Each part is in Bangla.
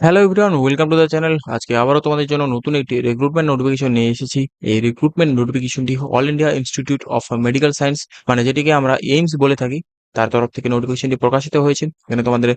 Hello everyone welcome to the channel আজকে আবারও তোমাদের জন্য নতুন একটি রিক্রুটমেন্ট নোটিফিকেশন নিয়ে এসেছি। এই recruitment নোটিফিকেশনটি All India Institute of Medical Science মানে যেটিকে আমরা এইমস বলে থাকি, তার তরফ থেকে নোটিফিকেশনটি প্রকাশিত হয়েছে। এখানে তোমাদের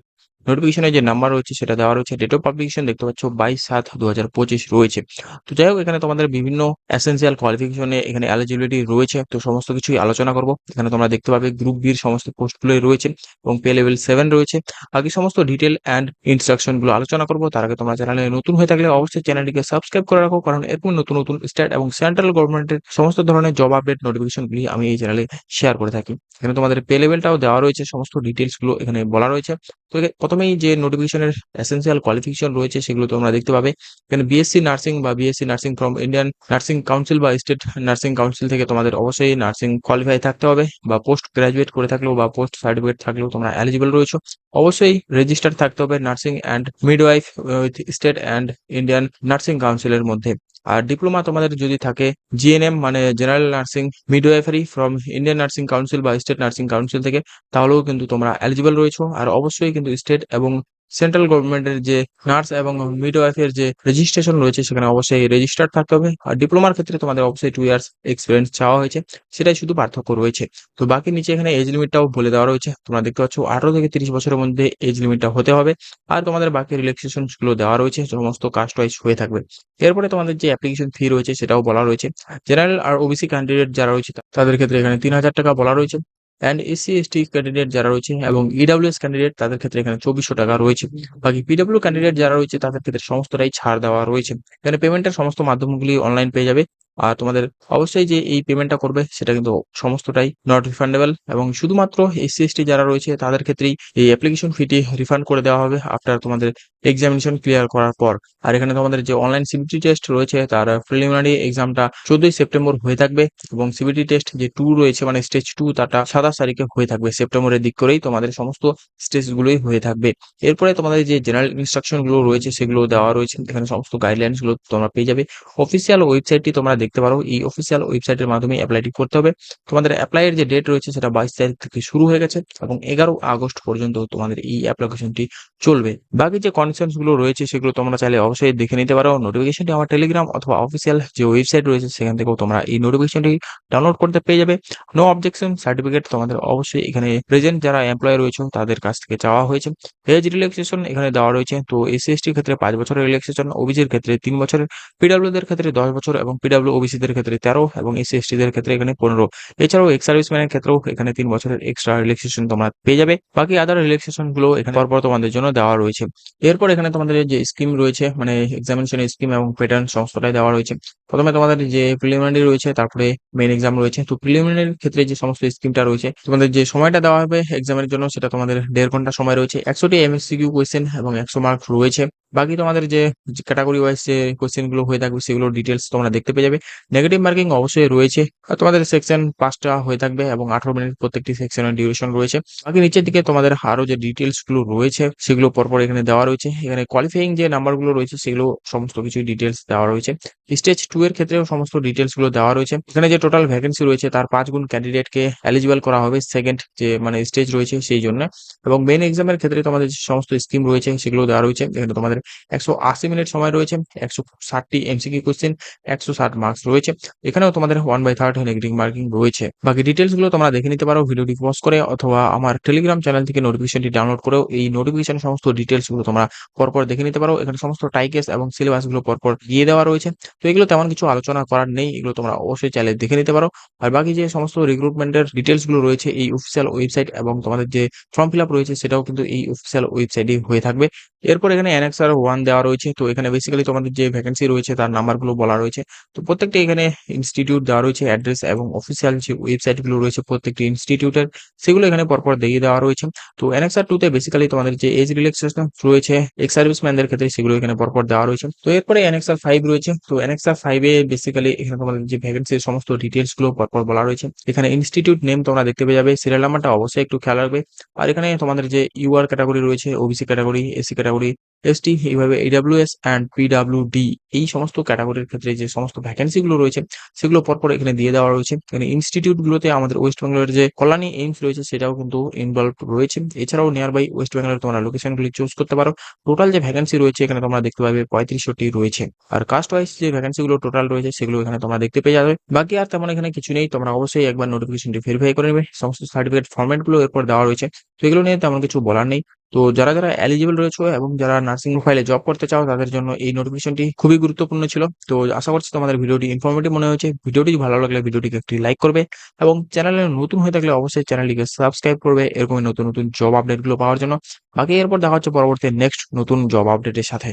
নোটিফিকেশনের যে নাম্বার রয়েছে, সেটা দেওয়া রয়েছে। ডেট অফ পাবলিকেশন দেখতে পাচ্ছ, বাইশ সাত দু হাজার পঁচিশ রয়েছে। তো যাই হোক, এখানে তোমাদের বিভিন্ন এসেন্সিয়াল কোয়ালিফিকেশনে এখানে এলিজিবিলিটি রয়েছে। তো সমস্ত কিছুই আলোচনা করব। এখানে তোমরা দেখতে পাবে গ্রুপ বির সমস্ত পোস্টগুলোই রয়েছে এবং পে লেভেল সেভেন রয়েছে। বাকি সমস্ত ডিটেল অ্যান্ড ইনস্ট্রাকশনগুলো আলোচনা করব। তার আগে তোমরা চ্যানেলে নতুন হয়ে থাকলে অবশ্যই চ্যানেলটিকে সাবস্ক্রাইব করে রাখো। কারণ এরকম নতুন নতুন স্টেট এবং সেন্ট্রাল গভর্নমেন্টের সমস্ত ধরনের জব আপডেট নোটিফিকেশন গুলি আমি এই চ্যানেলে শেয়ার করে থাকি। এখানে তোমাদের পে লেভেলটাও দেওয়া রয়েছে। সমস্ত ডিটেলসগুলো এখানে বলা রয়েছে। তো প্রথমেই যে নোটিফিকেশনের এসেন্সিয়াল কোয়ালিফিকেশন রয়েছে সেগুলো তোমরা দেখতে পাবে। এখানে বিএসসি নার্সিং বা BSc nursing from Indian Nursing Council বা স্টেট নার্সিং কাউন্সিল থেকে তোমাদের অবশ্যই নার্সিং কোয়ালিফাই থাকতে হবে বা পোস্ট গ্রাজুয়েট করে থাকলেও বা পোস্ট সার্টিফিকেট থাকলেও তোমরা এলিজিবল রয়েছে। অবশ্যই রেজিস্টার থাকতে হবে nursing and midwife with state and Indian nursing কাউন্সিলের মধ্যে। আর ডিপ্লোমা তোমাদের যদি থাকে জিএনএম মানে general nursing midwifery from Indian Nursing Council বা স্টেট নার্সিং কাউন্সিল থেকে, তাহলেও কিন্তু তোমরা এলিজিবল রয়েছো। আর অবশ্যই কিন্তু স্টেট এবং সেন্ট্রাল গভর্নমেন্টের যে নার্স এবং মিডওয়াইফের যে রেজিস্ট্রেশন রয়েছে, সেখানে অবশ্যই রেজিস্টার্ড থাকতে হবে। আর ডিপ্লোমার ক্ষেত্রে তোমাদের অবশ্যই টু ইয়ার্স এক্সপিরিয়েন্স চাওয়া হয়েছে। সেটাই শুধু পার্থক্য রয়েছে। তো বাকি নিচে এখানে এজ লিমিটটাও বলে দেওয়া রয়েছে। তোমরা দেখতে পাচ্ছ আঠারো থেকে তিরিশ বছরের মধ্যে এজ লিমিটটা হতে হবে। আর তোমাদের বাকি রিল্যাক্সেশনগুলো দেওয়া রয়েছে, সমস্ত কাস্ট ওয়াইজ হয়ে থাকবে। এরপরে তোমাদের যে অ্যাপ্লিকেশন ফি রয়েছে, সেটাও বলা রয়েছে। জেনারেল আর ওবিসি ক্যান্ডিডেট যারা রয়েছে, তাদের ক্ষেত্রে এখানে তিন হাজার টাকা বলা রয়েছে। অ্যান্ড এসসি এসটি ক্যান্ডিডেট যারা রয়েছে এবং ইডাব্লিউএস ক্যান্ডিডেট তাদের ক্ষেত্রে এখানে চব্বিশশো টাকা রয়েছে। বাকি পিডাব্লিউ ক্যান্ডিডেট যারা রয়েছে তাদের ক্ষেত্রে সমস্তটাই ছাড় দেওয়া রয়েছে। এখানে পেমেন্টের সমস্ত মাধ্যমগুলি অনলাইন পেয়ে যাবে। আর তোমাদের অবশ্যই যে এই পেমেন্টটা করবে সেটা কিন্তু সমস্তটাই নট রিফান্ডেবল এবং শুধুমাত্র এসসি এসটি যারা রয়েছে তাদের ক্ষেত্রেই এই অ্যাপ্লিকেশন ফিটি রিফান্ড করে দেওয়া হবে আফটার তোমাদের এক্সামিনেশন ক্লিয়ার করার পর। আর এখানে তোমাদের যে অনলাইন সিবিটি টেস্ট রয়েছে তার প্রিলিমিনারি এক্সামটা চোদ্দই সেপ্টেম্বর হয়ে থাকবে এবং সিবিটি টেস্ট যে টু রয়েছে মানে স্টেজ টু তাটা সাতাশ তারিখে হয়ে থাকবে। সেপ্টেম্বরের দিক করেই তোমাদের সমস্ত স্টেজগুলোই হয়ে থাকবে। এরপরে তোমাদের যে জেনারেল ইনস্ট্রাকশনগুলো রয়েছে, সেগুলো দেওয়া রয়েছে। এখানে সমস্ত গাইডলাইন্সগুলো তোমরা পেয়ে যাবে। অফিসিয়াল ওয়েবসাইটটি তোমরা দেখতে পারো। এই অফিসিয়াল ওয়েবসাইটের মাধ্যমে অ্যাপ্লাইটি করতে হবে। তোমাদের অ্যাপ্লাইয়ের যে ডেট রয়েছে, সেটা বাইশ তারিখ থেকে শুরু হয়ে গেছে এবং এগারো আগস্ট পর্যন্ত তোমাদের এই অ্যাপ্লিকেশনটি চলবে। বাকি যে কন্ডিশনসগুলো রয়েছে, সেগুলো তোমরা চাইলে অবশ্যই দেখে নিতে পারো। নোটিফিকেশনটি আমার টেলিগ্রাম অথবা অফিসিয়াল যে ওয়েবসাইট রয়েছে, সেখান থেকেও তোমরা এই নোটিফিকেশনটি ডাউনলোড করতে পেয়ে যাবে। নো অবজেকশন সার্টিফিকেট তোমাদের অবশ্যই এখানে প্রেজেন্ট যারা এমপ্লয় রয়েছে তাদের কাছ থেকে চাওয়া হয়েছে। এজ রিল্যাক্সেশন এখানে দেওয়া রয়েছে। তো এসসি এসটির ক্ষেত্রে পাঁচ বছরের রিল্যাক্সেশন ওবিসির ক্ষেত্রে তিন বছরের পিডাব্লিউ দের ক্ষেত্রে দশ বছর এবং পিডাব্লিউ ওবিসি দের ক্ষেত্রে তেরো এবং এসসি দের ক্ষেত্রে এখানে পনেরো। এছাড়াও এক্স সার্ভিসম্যানের ক্ষেত্রেও এখানে তিন বছরের এক্সট্রা রিল্যাক্সেশন তোমরা পেয়ে যাবে। বাকি আদার রিল্যাক্সেশনগুলো এখানে পরপর তোমাদের জন্য দেওয়া রয়েছে। এরপর এখানে তোমাদের যে স্কিম রয়েছে মানে এক্সামিনেশন স্কিম এবং প্যাটার্ন সমস্তটাই দেওয়া রয়েছে। প্রথমে তোমাদের যে প্রিলিমিনারি রয়েছে, তারপরে মেন এক্সাম রয়েছে। তো প্রিলিমিনারির ক্ষেত্রে যে সমস্ত স্কিমটা রয়েছে তোমাদের যে সময়টা দেওয়া হবে এক্সামের জন্য, সেটা তোমাদের দেড় ঘণ্টা সময় রয়েছে। একশোটি এমএসসিকিউ কোয়েশ্চেন এবং একশো মার্ক রয়েছে। বাকি তোমাদের যে ক্যাটাগরি ওয়াইজ যে কোয়েশ্চেনগুলো হয়ে থাকবে সেগুলো ডিটেলস তোমরা দেখতে পেয়ে যাবে। নেগেটিভ মার্কিং অবশ্যই রয়েছে। আর তোমাদের সেকশন পাঁচটা হয়ে থাকবে এবং আঠারো মিনিট প্রত্যেকটি সেকশনের ডিউরেশন রয়েছে। বাকি নিচের দিকে তোমাদের আরও যে ডিটেলসগুলো রয়েছে, সেগুলো পরপর এখানে দেওয়া রয়েছে। এখানে কোয়ালিফাইং যে নাম্বারগুলো রয়েছে, সেগুলো সমস্ত কিছু ডিটেলস দেওয়া রয়েছে। স্টেজ টু এর ক্ষেত্রেও সমস্ত ডিটেলসগুলো দেওয়া রয়েছে। এখানে যে টোটাল ভ্যাকেন্সি রয়েছে, তার পাঁচ গুণ ক্যান্ডিডেটকে এলিজিবল করা হবে সেকেন্ড যে মানে স্টেজ রয়েছে, সেই জন্য। এবং মেন এক্সামের ক্ষেত্রে তোমাদের যে সমস্ত স্কিম রয়েছে, সেগুলো দেওয়া রয়েছে। এখানে তোমাদের একশো আশি মিনিট সময় রয়েছে, একশো ষাটটি এমসিকিউ কোশ্চেন একশো ষাট মার্কস রয়েছে। এখানেও তোমাদের one by third negative marking রয়েছে। বাকি ডিটেলসগুলো তোমরা দেখে নিতে পারো ভিডিওটি পজ করে অথবা আমার টেলিগ্রাম চ্যানেল থেকে নোটিফিকেশনটি ডাউনলোড করেও এই নোটিফিকেশন সমস্ত ডিটেলসগুলো তোমরা পরপর দেখে নিতে পারো। এখানে সমস্ত টাইকেস এবং সিলেবাসগুলো পরপর দিয়ে দেওয়া রয়েছে। তো এগুলো তেমন কিছু আলোচনা করার নেই, এগুলো তোমরা অবশ্যই চাইলে দেখে নিতে পারো। আর বাকি যে সমস্ত রিক্রুটমেন্টের ডিটেলসগুলো রয়েছে এই অফিসিয়াল ওয়েবসাইট এবং তোমাদের যে ফর্ম ফিল আপ রয়েছে সেটাও কিন্তু এই অফিসিয়াল ওয়েবসাইটে হয়ে থাকবে। এরপর এখানে অ্যানেক্সার ওয়ান দেওয়া রয়েছে। তো এখানে বেসিক্যালি তোমাদের যে ভ্যাকেন্সি রয়েছে, তার নাম্বারগুলো বলা রয়েছে। তো প্রত্যেকটা এখানে ইনস্টিটিউট দেওয়া রয়েছে অ্যাড্রেস এবং অফিসিয়াল যে ওয়েবসাইটগুলো রয়েছে প্রত্যেকটি ইনস্টিটিউটের সেগুলো এখানে পরপর দিয়ে দেওয়া রয়েছে। তো অ্যানেক্সার টু তে বেসিক্যালি তোমাদের যে এজ রিল্যাক্সেশন রয়েছে এক্স সার্ভিসম্যানদের ক্ষেত্রে সেগুলো এখানে পরপর দেওয়া রয়েছে। তো এরপরে অ্যানেক্সার ফাইভ রয়েছে। তো অ্যানেক্সার ফাইভে বেসিক্যালি এখানে তোমাদের যে ভ্যাকেন্সির সমস্ত ডিটেলসগুলো পরপর বলা রয়েছে। এখানে ইনস্টিটিউট নেম তোমরা দেখতে পেয়ে যাবে। সিরিয়াল নাম্বারটা অবশ্যই একটু খেয়াল রাখবে। আর এখানে তোমাদের যে ইউআর ক্যাটাগরি রয়েছে OBC category SC category ST এইভাবে এডাব্লিউএস অ্যান্ড পিডাব্লিউডি এই সমস্ত ক্যাটাগরির ক্ষেত্রে যে সমস্ত ভ্যাকেন্সিগুলো রয়েছে, সেগুলো পরপর এখানে দিয়ে দেওয়া রয়েছে। এখানে ইনস্টিটিউটগুলোতে আমাদের ওয়েস্ট বেঙ্গলের যে কল্যাণী এইমস রয়েছে, সেটাও কিন্তু ইনভলভ রয়েছে। এছাড়াও নিয়ার বাই ওয়েস্ট বেঙ্গলের তোমরা লোকেশনগুলি চুজ করতে পারো। টোটাল যে ভ্যাকেন্সি রয়েছে, এখানে তোমরা দেখতে পাবে পঁয়ত্রিশটি রয়েছে। আর কাস্ট ওয়াইজ যে ভ্যাকেন্সিগুলো টোটাল রয়েছে, সেগুলো এখানে তোমরা দেখতে পেয়ে যাবে। বাকি আর তেমন এখানে কিছু নেই, তোমরা অবশ্যই একবার নোটিফিকেশনটি ভেরিফাই করে নেবে। সমস্ত সার্টিফিকেট ফর্মেটগুলো এরপর দেওয়া রয়েছে। তো এগুলো নিয়ে তেমন কিছু বলার নেই। তো যারা যারা এলিজিবল রয়েছে এবং যারা নার্সিং প্রোফাইলে জব করতে চাও, তাদের জন্য এই নোটিফিকেশনটি খুবই গুরুত্বপূর্ণ ছিল। তো আশা করছি তোমাদের ভিডিওটি ইনফরমেটিভ মনে হয়েছে। ভিডিওটি ভালো লাগলে ভিডিওটিকে একটি লাইক করবে এবং চ্যানেলে নতুন হয়ে থাকলে অবশ্যই চ্যানেলটিকে সাবস্ক্রাইব করবে। এরকম নতুন নতুন জব আপডেটগুলো পাওয়ার জন্য। বাকি এরপর দেখা হচ্ছে পরবর্তী নেক্সট নতুন জব আপডেটের সাথে।